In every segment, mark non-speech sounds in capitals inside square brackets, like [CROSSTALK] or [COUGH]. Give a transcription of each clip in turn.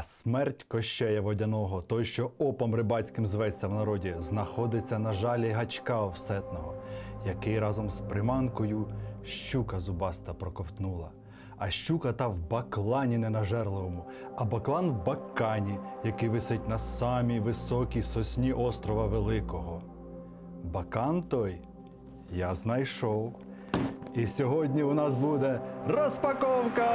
А смерть кощея водяного, той, що опом рибацьким зветься в народі, знаходиться на жалі гачка овсетного, який разом з приманкою щука зубаста проковтнула. А щука та в баклані ненажерливому, а баклан в бакані, який висить на самій високій сосні острова Великого. Бакан той я знайшов. І сьогодні у нас буде розпаковка!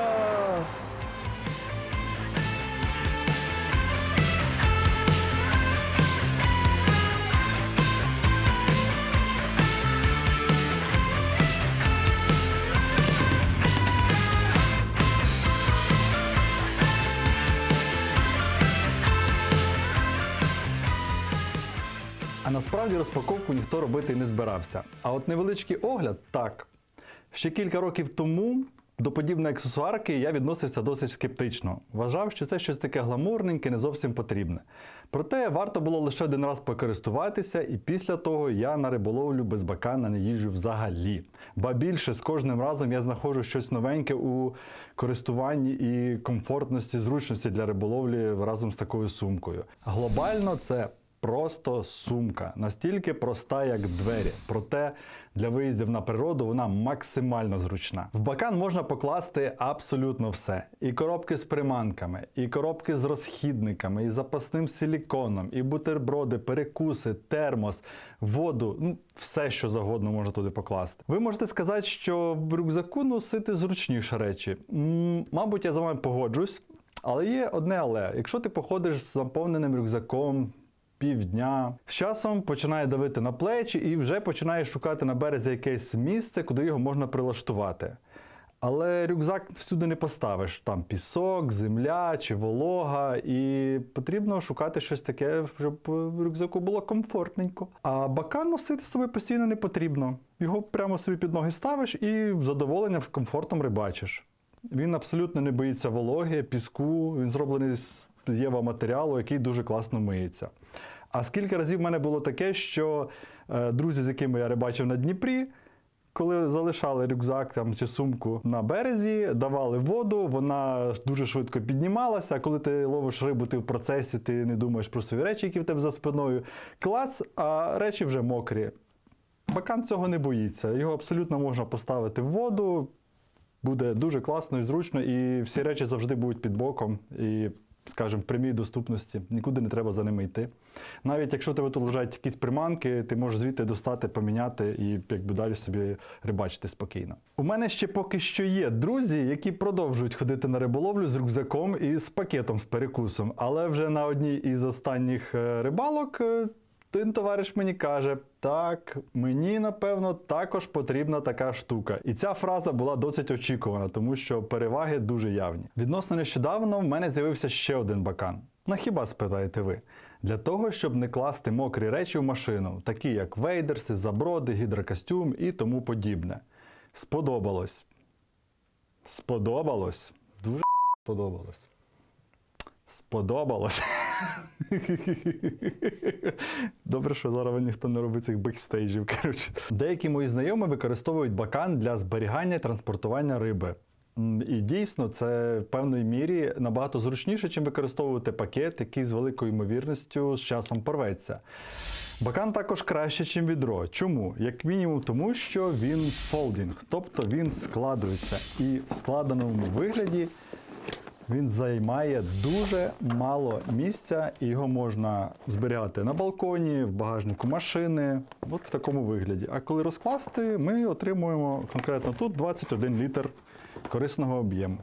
Насправді розпаковку ніхто робити не збирався. А от невеличкий огляд так. Ще кілька років тому до подібної аксесуарки я відносився досить скептично. Вважав, що це щось таке гламурненьке, не зовсім потрібне. Проте варто було лише один раз покористуватися, і після того я на риболовлю без бакана не їжджу взагалі. Ба більше з кожним разом я знаходжу щось новеньке у користуванні і комфортності, зручності для риболовлі разом з такою сумкою. Глобально це Просто сумка, настільки проста, як двері. Проте для виїздів на природу вона максимально зручна. В бакан можна покласти абсолютно все: і коробки з приманками, і коробки з розхідниками, і запасним силіконом, і бутерброди, перекуси, термос, воду. Ну, все, що завгодно можна туди покласти. Ви можете сказати, що в рюкзаку носити зручніше речі. М, мабуть, я з вами погоджусь. Але є одне але. Якщо ти походиш з заповненим рюкзаком, півдня. З часом починає давити на плечі і вже починає шукати на березі якесь місце, куди його можна прилаштувати. Але рюкзак всюди не поставиш. Там пісок, земля чи волога, і потрібно шукати щось таке, щоб в рюкзаку було комфортненько. А бакан носити з собою постійно не потрібно. Його прямо собі під ноги ставиш і з задоволенням, з комфортом рибачиш. Він абсолютно не боїться вологи, піску, він зроблений з єва матеріалу, який дуже класно миється. А скільки разів в мене було таке, що е, друзі, з якими я рибачив на Дніпрі, коли залишали рюкзак там, чи сумку на березі, давали воду, вона дуже швидко піднімалася. Коли ти ловиш рибу, ти в процесі, ти не думаєш про свої речі, які в тебе за спиною. Клац, а речі вже мокрі. Бакан цього не боїться. Його абсолютно можна поставити в воду, буде дуже класно і зручно, і всі речі завжди будуть під боком. І скажімо, в прямій доступності, нікуди не треба за ними йти. Навіть якщо тебе тут лежать якісь приманки, ти можеш звідти достати, поміняти і якби далі собі рибачити спокійно. У мене ще поки що є друзі, які продовжують ходити на риболовлю з рюкзаком і з пакетом з перекусом. Але вже на одній із останніх е, рибалок. Один товариш мені каже: так, мені напевно також потрібна така штука. І ця фраза була досить очікувана, тому що переваги дуже явні. Відносно нещодавно в мене з'явився ще один бакан. На хіба спитаєте ви? Для того, щоб не класти мокрі речі в машину, такі як вейдерси, заброди, гідрокостюм і тому подібне. Сподобалось. Сподобалось. Дуже [LAUGHS] сподобалось. Сподобалось. [LAUGHS] Добре, що зараз ніхто не робить цих бекстейджів. Коротше. Деякі мої знайомі використовують бакан для зберігання і транспортування риби. І дійсно, це в певної мірі набагато зручніше, чим використовувати пакет, який з великою ймовірністю з часом порветься. Бакан також краще, ніж відро. Чому? Як мінімум, тому що він фолдінг, тобто він складується. І в складеному вигляді він займає дуже мало місця, і його можна зберігати на балконі, в багажнику машини, от в такому вигляді. А коли розкласти, ми отримуємо конкретно тут 21 літр корисного об'єму.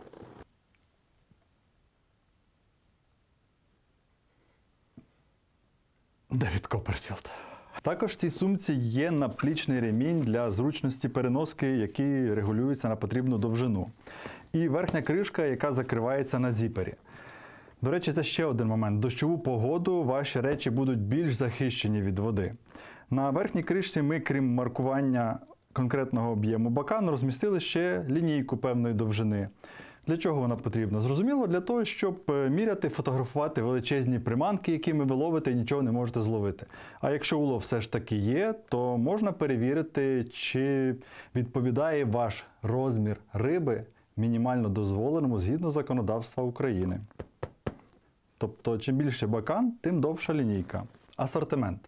Девід Копперфілд. Також в цій сумці є наплічний ремінь для зручності переноски, який регулюється на потрібну довжину. І верхня кришка, яка закривається на зіпері. До речі, це ще один момент. Дощову погоду ваші речі будуть більш захищені від води. На верхній кришці ми, крім маркування конкретного об'єму бакану, розмістили ще лінійку певної довжини. Для чого вона потрібна? Зрозуміло, для того, щоб е, міряти, фотографувати величезні приманки, якими ви ловите і нічого не можете зловити. А якщо улов все ж таки є, то можна перевірити, чи відповідає ваш розмір риби мінімально дозволеному згідно законодавства України. Тобто, чим більше бакан, тим довша лінійка. Асортимент.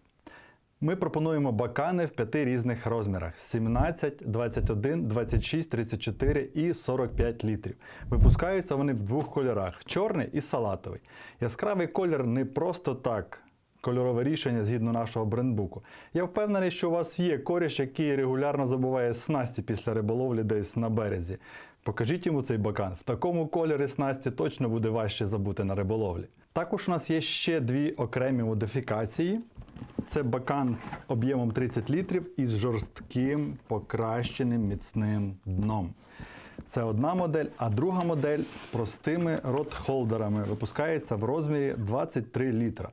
Ми пропонуємо бакани в п'яти різних розмірах: 17, 21, 26, 34 і 45 літрів. Випускаються вони в двох кольорах: чорний і салатовий. Яскравий колір не просто так. Кольорове рішення згідно нашого брендбуку. Я впевнений, що у вас є коріш, який регулярно забуває снасті після риболовлі десь на березі. Покажіть йому цей бакан. В такому кольорі снасті точно буде важче забути на риболовлі. Також у нас є ще дві окремі модифікації. Це бакан об'ємом 30 літрів із жорстким покращеним міцним дном. Це одна модель, а друга модель з простими рот-холдерами випускається в розмірі 23 літра.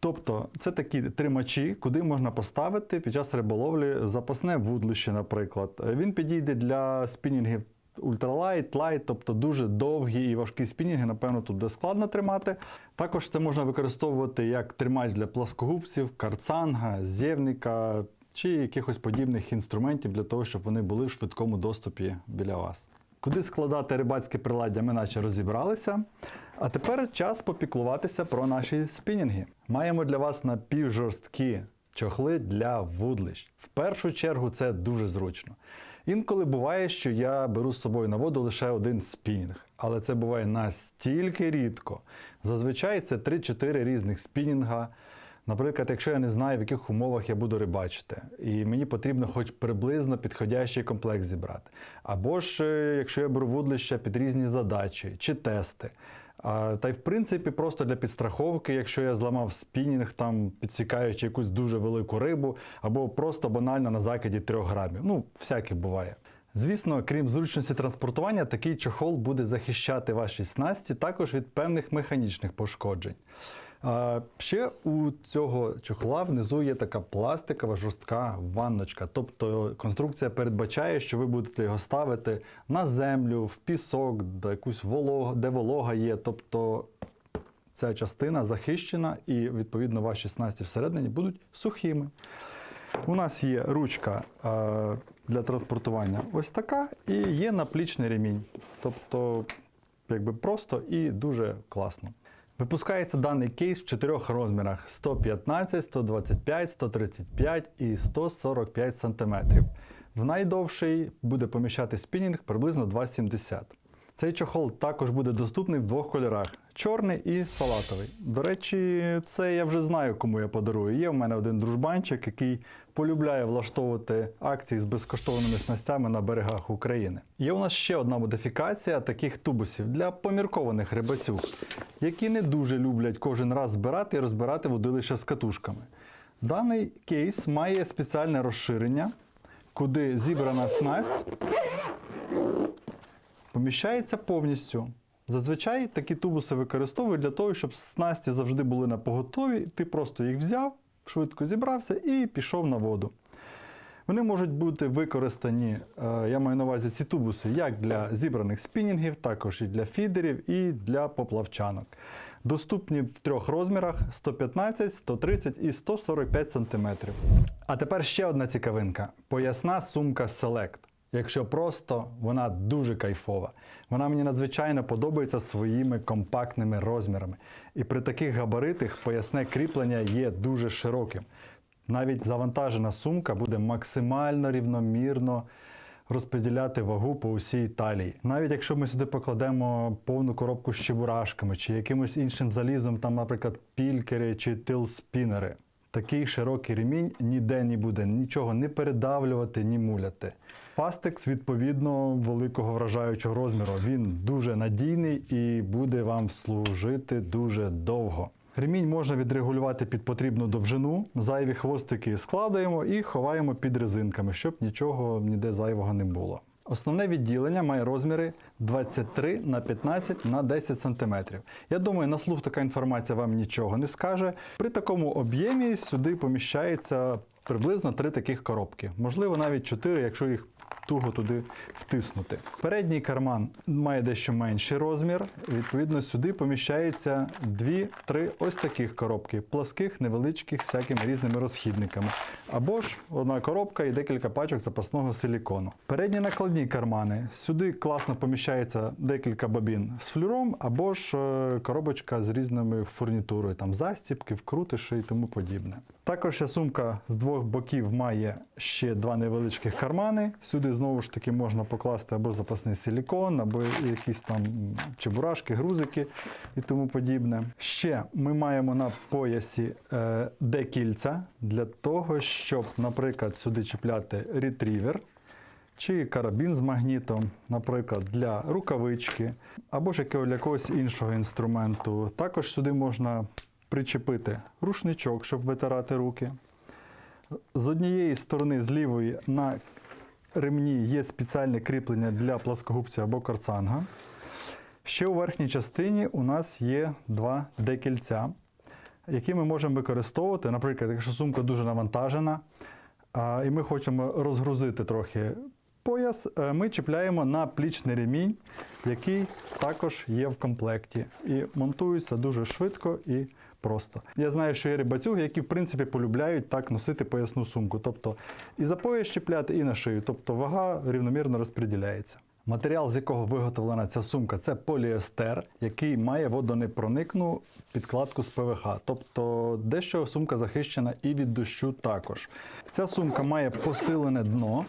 Тобто це такі тримачі, куди можна поставити під час риболовлі запасне вудлище, наприклад. Він підійде для спінінгів ультралайт, лайт, тобто дуже довгі і важкі спінінги, напевно, тут буде складно тримати. Також це можна використовувати як тримач для пласкогубців, карцанга, зєвника чи якихось подібних інструментів для того, щоб вони були в швидкому доступі біля вас. Куди складати рибацьке приладдя, ми наче розібралися. А тепер час попіклуватися про наші спінінги. Маємо для вас напівжорсткі чохли для вудлищ. В першу чергу це дуже зручно. Інколи буває, що я беру з собою на воду лише один спінінг, але це буває настільки рідко. Зазвичай це 3-4 різних спінінга. Наприклад, якщо я не знаю, в яких умовах я буду рибачити, і мені потрібно хоч приблизно підходящий комплекс зібрати. Або ж е, якщо я беру вудлища під різні задачі чи тести. Та й в принципі просто для підстраховки, якщо я зламав спінінг, там підсікаючи якусь дуже велику рибу, або просто банально на закиді 3 грамів. Ну, всяке буває. Звісно, крім зручності транспортування, такий чохол буде захищати ваші снасті також від певних механічних пошкоджень. А, ще у цього чохла внизу є така пластикова жорстка ванночка. Тобто конструкція передбачає, що ви будете його ставити на землю, в пісок, де якусь волога, де волога є. Тобто ця частина захищена і, відповідно, ваші снасті всередині будуть сухими. У нас є ручка для транспортування ось така, і є наплічний ремінь. Тобто, якби просто і дуже класно. Випускається даний кейс в чотирьох розмірах: 115, 125, 135 і 145 см. В найдовший буде поміщати спінінг приблизно 2,70 Цей чохол також буде доступний в двох кольорах: чорний і салатовий. До речі, це я вже знаю, кому я подарую. Є в мене один дружбанчик, який полюбляє влаштовувати акції з безкоштовними снастями на берегах України. Є у нас ще одна модифікація таких тубусів для поміркованих рибацюк, які не дуже люблять кожен раз збирати і розбирати водилища з катушками. Даний кейс має спеціальне розширення, куди зібрана снасть поміщається повністю. Зазвичай такі тубуси використовують для того, щоб снасті завжди були на поготові. Ти просто їх взяв, швидко зібрався і пішов на воду. Вони можуть бути використані, е, я маю на увазі ці тубуси, як для зібраних спінінгів, також і для фідерів, і для поплавчанок. Доступні в трьох розмірах: 115, 130 і 145 см. А тепер ще одна цікавинка: поясна сумка Select. Якщо просто, вона дуже кайфова. Вона мені надзвичайно подобається своїми компактними розмірами. І при таких габаритах поясне кріплення є дуже широким. Навіть завантажена сумка буде максимально рівномірно розподіляти вагу по усій талії. Навіть якщо ми сюди покладемо повну коробку з чебурашками чи якимось іншим залізом, там, наприклад, пількери чи тилспінери. Такий широкий ремінь ніде не буде нічого не передавлювати, ні муляти. Фастекс, відповідно, великого вражаючого розміру. Він дуже надійний і буде вам служити дуже довго. Ремінь можна відрегулювати під потрібну довжину. Зайві хвостики складаємо і ховаємо під резинками, щоб нічого ніде зайвого не було. Основне відділення має розміри 23 на 15 на 10 см. Я думаю, на слух така інформація вам нічого не скаже. При такому об'ємі сюди поміщається приблизно три таких коробки, можливо, навіть чотири, якщо їх туго туди втиснути. Передній карман має дещо менший розмір. Відповідно, сюди поміщається дві-три ось таких коробки, пласких, невеличких, всякими різними розхідниками. Або ж одна коробка і декілька пачок запасного силікону. Передні накладні кармани. Сюди класно поміщається декілька бобін з флюром, або ж е, коробочка з різними фурнітурою, там застібки, вкрутиші і тому подібне. Також сумка з двох боків має ще два невеличких кармани. Сюди знову ж таки можна покласти або запасний силікон, або якісь там чебурашки, грузики і тому подібне. Ще ми маємо на поясі е, декільця для того, щоб, наприклад, сюди чіпляти ретрівер чи карабін з магнітом, наприклад, для рукавички, або ж якогось іншого інструменту. Також сюди можна причепити рушничок, щоб витирати руки. З однієї сторони, з лівої, на ремні є спеціальне кріплення для пласкогубця або карцанга. Ще у верхній частині у нас є два декільця, які ми можемо використовувати. Наприклад, якщо сумка дуже навантажена, і ми хочемо розгрузити трохи пояс, е, ми чіпляємо на плічний ремінь, який також є в комплекті. І монтується дуже швидко і просто. Я знаю, що є рибацюги, які в принципі полюбляють так носити поясну сумку. Тобто і за пояс чіпляти, і на шию. Тобто вага рівномірно розподіляється. Матеріал, з якого виготовлена ця сумка, це поліестер, який має водонепроникну підкладку з ПВХ. Тобто дещо сумка захищена і від дощу також. Ця сумка має посилене дно.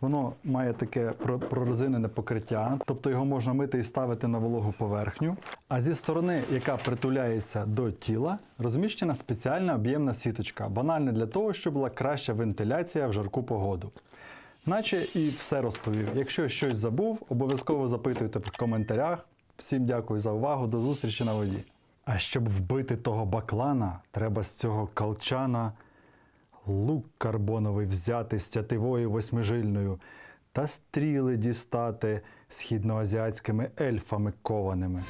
Воно має таке про- прорезинене покриття, тобто його можна мити і ставити на вологу поверхню. А зі сторони, яка притуляється до тіла, розміщена спеціальна об'ємна сіточка, банальна для того, щоб була краща вентиляція в жарку погоду. Наче і все розповів. Якщо щось забув, обов'язково запитуйте в коментарях. Всім дякую за увагу, до зустрічі на воді. А щоб вбити того баклана, треба з цього колчана лук карбоновий взяти з тятивою восьмижильною та стріли дістати східноазіатськими ельфами кованими.